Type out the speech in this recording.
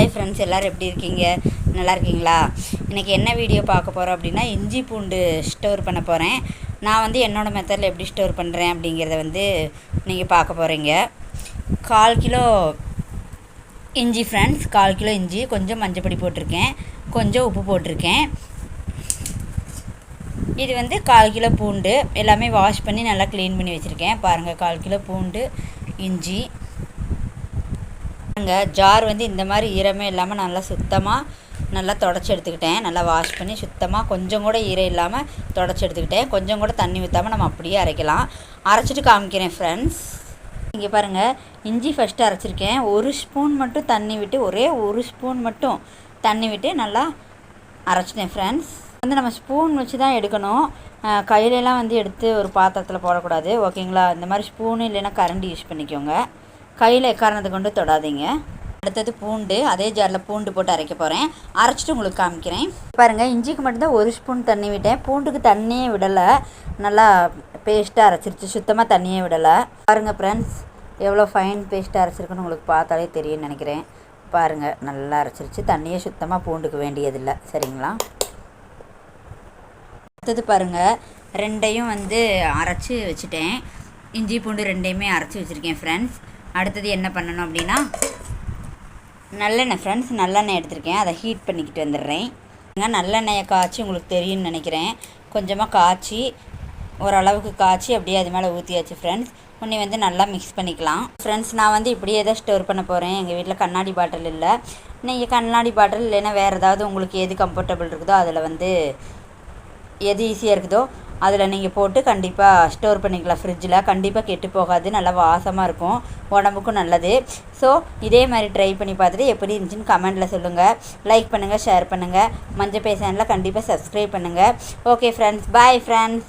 Hi friends எல்லோரும் எப்படி இருக்கீங்க? நல்லா இருக்கீங்களா? இன்றைக்கி என்ன வீடியோ பார்க்க போகிறோம் அப்படின்னா இஞ்சி பூண்டு ஸ்டோர் பண்ண போகிறேன் நான் வந்து என்னோடய மெத்தடில் எப்படி ஸ்டோர் பண்ணுறேன் அப்படிங்கிறத வந்து நீங்கள் பார்க்க போகிறீங்க கால் கிலோ இஞ்சி ஃப்ரெண்ட்ஸ் கால் கிலோ இஞ்சி கொஞ்சம் மஞ்சப்பொடி போட்டிருக்கேன். கொஞ்சம் உப்பு போட்டிருக்கேன். இது வந்து கால் கிலோ பூண்டு. எல்லாமே வாஷ் பண்ணி நல்லா க்ளீன் பண்ணி வச்சுருக்கேன். பாருங்கள் கால் கிலோ பூண்டு இஞ்சி பாருங்கள் ஜார் வந்து இந்த மாதிரி ஈரமே இல்லாமல் நல்லா சுத்தமாக நல்லா தொடச்சி எடுத்துக்கிட்டேன். நல்லா வாஷ் பண்ணி சுத்தமாக கொஞ்சம் கூட ஈரம் இல்லாமல் தொடச்சி எடுத்துக்கிட்டேன். கொஞ்சம் கூட தண்ணி ஊற்றாமல் நம்ம அப்படியே அரைக்கலாம். அரைச்சிட்டு காமிக்கிறேன் ஃப்ரெண்ட்ஸ் இங்கே பாருங்கள் இஞ்சி ஃபஸ்ட்டு அரைச்சிருக்கேன். ஒரு ஸ்பூன் மட்டும் தண்ணி விட்டு ஒரே ஒரு ஸ்பூன் மட்டும் தண்ணி விட்டு நல்லா அரைச்சிட்டேன் ஃப்ரெண்ட்ஸ் வந்து நம்ம ஸ்பூன் வச்சு தான் எடுக்கணும் கையிலலாம் வந்து எடுத்து ஒரு பாத்திரத்தில் போடக்கூடாது. ஓகேங்களா இந்த மாதிரி ஸ்பூனு இல்லைன்னா கரண்டி யூஸ் பண்ணிக்கோங்க. கையில் எக்காரணத்தை கொண்டு தொடாதீங்க. அடுத்தது பூண்டு அதே ஜாரில் பூண்டு போட்டு அரைக்க போகிறேன் அரைச்சிட்டு உங்களுக்கு காமிக்கிறேன். பாருங்கள் இஞ்சிக்கு மட்டும்தான் ஒரு ஸ்பூன் தண்ணி விட்டேன். பூண்டுக்கு தண்ணியே விடலை. நல்லா பேஸ்ட்டாக அரைச்சிருச்சு. சுத்தமாக தண்ணியே விடலை. பாருங்கள் ஃப்ரெண்ட்ஸ் எவ்வளோ ஃபைன் பேஸ்ட்டாக அரைச்சிருக்குன்னு உங்களுக்கு பார்த்தாலே தெரியும்னு நினைக்கிறேன். பாருங்கள் நல்லா அரைச்சிருச்சு. தண்ணியே சுத்தமாக பூண்டுக்கு வேண்டியதில்லை. சரிங்களா? அடுத்தது பாருங்கள் ரெண்டையும் வந்து அரைச்சி வச்சுட்டேன். இஞ்சி பூண்டு ரெண்டையுமே அரைச்சி வச்சுருக்கேன் ஃப்ரெண்ட்ஸ் அடுத்தது என்ன பண்ணணும் அப்படின்னா நல்லெண்ணெய் ஃப்ரெண்ட்ஸ் நல்லெண்ணெய் எடுத்திருக்கேன். அதை ஹீட் பண்ணிக்கிட்டு வந்துடுறேன். நல்லெண்ணெயை காய்ச்சி உங்களுக்கு தெரியும்னு நினைக்கிறேன். கொஞ்சமாக காய்ச்சி ஓரளவுக்கு காய்ச்சி அப்படியே அது மேலே ஊற்றியாச்சு ஃப்ரெண்ட்ஸ் உன்னை வந்து நல்லா மிக்ஸ் பண்ணிக்கலாம். ஃப்ரெண்ட்ஸ் நான் வந்து இப்படியே தான் ஸ்டோர் பண்ண போகிறேன் எங்கள் வீட்டில் கண்ணாடி பாட்டில் இல்லை. நீங்கள் கண்ணாடி பாட்டில் இல்லைன்னா வேறு ஏதாவது உங்களுக்கு எது கம்ஃபர்டபுள் இருக்குதோ அதில் வந்து எது ஈஸியாக இருக்குதோ அதில் நீங்கள் போட்டு கண்டிப்பாக ஸ்டோர் பண்ணிக்கலாம். ஃப்ரிட்ஜில் கண்டிப்பாக கெட்டு போகாது. நல்லா வாசமாக இருக்கும். உடம்புக்கும் நல்லது. ஸோ இதே மாதிரி ட்ரை பண்ணி பார்த்துட்டு எப்படி இருந்துச்சுன்னு கமெண்ட்டில் சொல்லுங்கள் லைக் பண்ணுங்கள் ஷேர் பண்ணுங்கள் மஞ்சள் பேசனில் கண்டிப்பாக சப்ஸ்கிரைப் பண்ணுங்கள் ஓகே ஃப்ரெண்ட்ஸ் பாய் ஃப்ரெண்ட்ஸ்